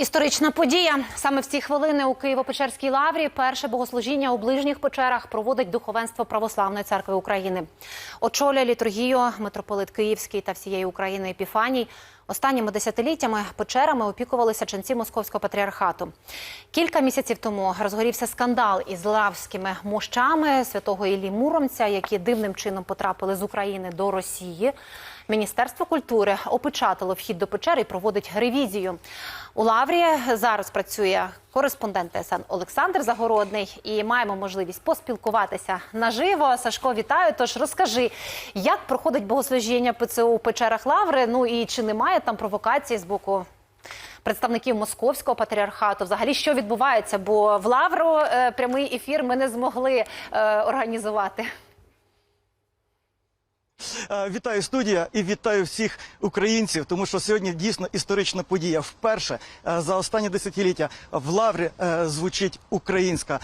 Історична подія саме в ці хвилини у Києво-Печерській лаврі перше богослужіння у ближніх печерах проводить духовенство Православної церкви України. Очолює літургію митрополит Київський та всієї України Епіфаній. Останніми десятиліттями печерами опікувалися ченці московського патріархату. Кілька місяців тому розгорівся скандал із лавськими мощами святого Іллі Муромця, які дивним чином потрапили з України до Росії. Міністерство культури опечатало вхід до печери і проводить ревізію. У Лаврі зараз працює кореспондент ТСН Олександр Загородний і маємо можливість поспілкуватися наживо. Сашко, вітаю. Тож розкажи, як проходить богослужіння ПЦУ у печерах Лаври? Ну і чи немає там провокації з боку представників московського патріархату? Взагалі, що відбувається? Бо в Лавру е, прямий ефір ми не змогли е, організувати. Е, Вітаю студія і вітаю всіх українців, тому що сьогодні дійсно історична подія. Вперше е, за останні десятиліття в Лаврі е, звучить українська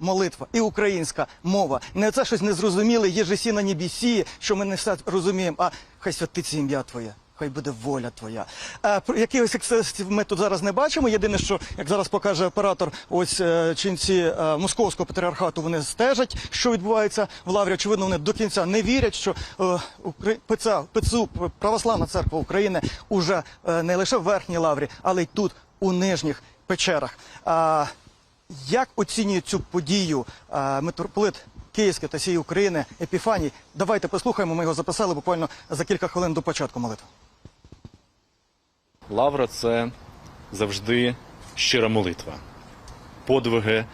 молитва і українська мова. Не це щось незрозуміле, є ж сі на небесі, що ми не все розуміємо, а хай святиться ім'я Твоє. Хай буде воля твоя. Е, якихось ексцесів ми тут зараз не бачимо. Єдине, що як зараз покаже оператор, ось е, ченці е, московського патріархату вони стежать, що відбувається в лаврі. Очевидно, вони до кінця не вірять, що е, ПЦУ, Православна церква України, уже е, не лише в верхній лаврі, але й тут, у нижніх печерах. А, як оцінює цю подію е, митрополит Київський та всієї України Епіфаній? Давайте послухаємо. Ми його записали буквально за кілька хвилин до початку молитви. Лавра це завжди щира молитва, подвиги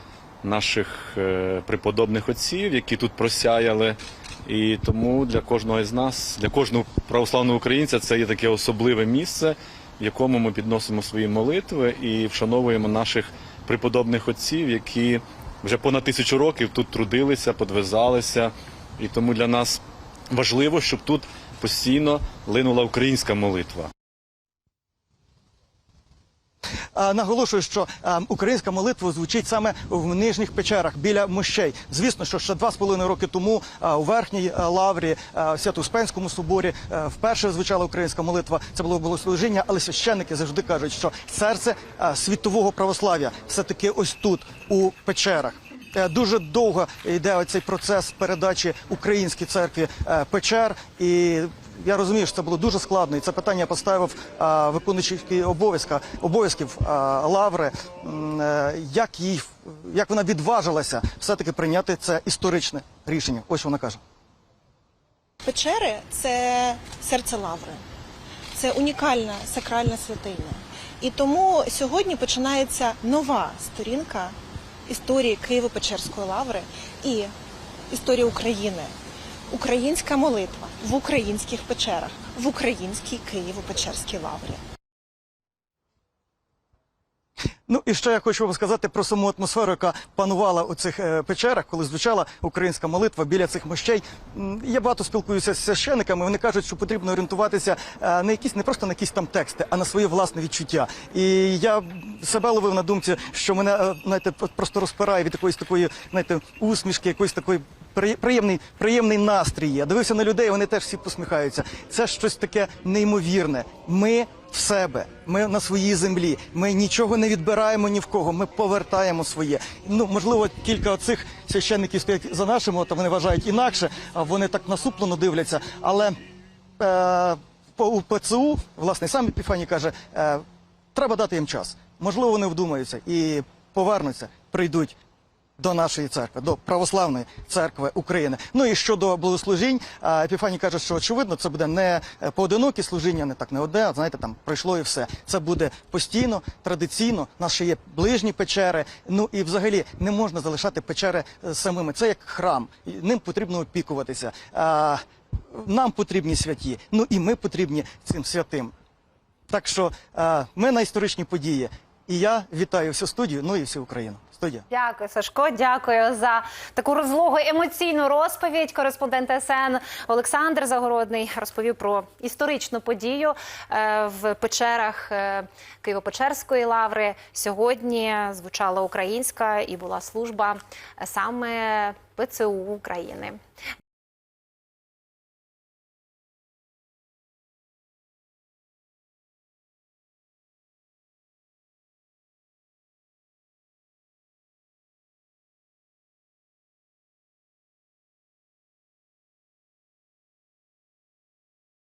наших е, преподобних отців, які тут просяяли. І тому для кожного з нас, для кожного православного українця, це є таке особливе місце, в якому ми підносимо свої молитви і вшановуємо наших преподобних отців, які вже понад тисячу років тут трудилися, подвизалися. І тому для нас важливо, щоб тут постійно линула українська молитва. Наголошую, що українська молитва звучить саме в нижніх печерах біля мощей. Звісно, що ще два з половиною роки тому у верхній лаврі Свято-Успенському соборі вперше звучала українська молитва. Це було богослужіння, але священники завжди кажуть, що серце світового православ'я все таки ось тут, у печерах. Е, Дуже довго йде цей процес передачі українській церкві е, печер, і я розумію, що це було дуже складно. І це питання поставив е, виконуючий обов'язка обов'язків лаври. Як їй як вона відважилася все таки прийняти це історичне рішення? Ось вона каже. Печери це серце лаври, це унікальна сакральна святиня. І тому сьогодні починається нова сторінка історії Києво-Печерської лаври і історії України. Українська молитва в українських печерах, в українській Києво-Печерській лаврі. Ну і ще я хочу вам сказати про саму атмосферу, яка панувала у цих е, печерах, коли звучала українська молитва біля цих мощей. Я багато спілкуюся з священиками. Вони кажуть, що потрібно орієнтуватися не якісь не просто на якісь там тексти, а на своє власне відчуття. І я себе ловив на думці, що мене е, знаєте, просто розпирає від якоїсь такої, знаєте, усмішки, якоїсь такої. при- Приємний, приємний настрій. Я дивився на людей, вони теж всі посміхаються. Це щось таке неймовірне. Ми в себе, ми на своїй землі. Ми нічого не відбираємо ні в кого. Ми повертаємо своє. Ну можливо, кілька оцих священників стоять за нашими, то вони вважають інакше, а вони так насуплено дивляться. Але е, по ПЦУ, власне, сам Епіфаній каже, е, треба дати їм час. Можливо, вони вдумаються і повернуться, прийдуть до нашої церкви, до православної церкви України. Ну і щодо богослужінь, а, Епіфаній каже, що очевидно це буде не е, поодинокі служіння, не так не одне, а знаєте, там пройшло і все. Це буде постійно, традиційно. У нас ще є ближні печери. Ну і взагалі не можна залишати печери е, самими. Це як храм, ним потрібно опікуватися. Нам потрібні святі, ну і ми потрібні цим святим. Так що ми на історичні події. І я вітаю всю студію, ну і всю Україну. Студія. Дякую, Сашко. Дякую за таку розлогу емоційну розповідь. Кореспондент СН Олександр Загородний розповів про історичну подію е, в печерах е, Києво-Печерської лаври. Сьогодні звучала українська і була служба саме ПЦУ України.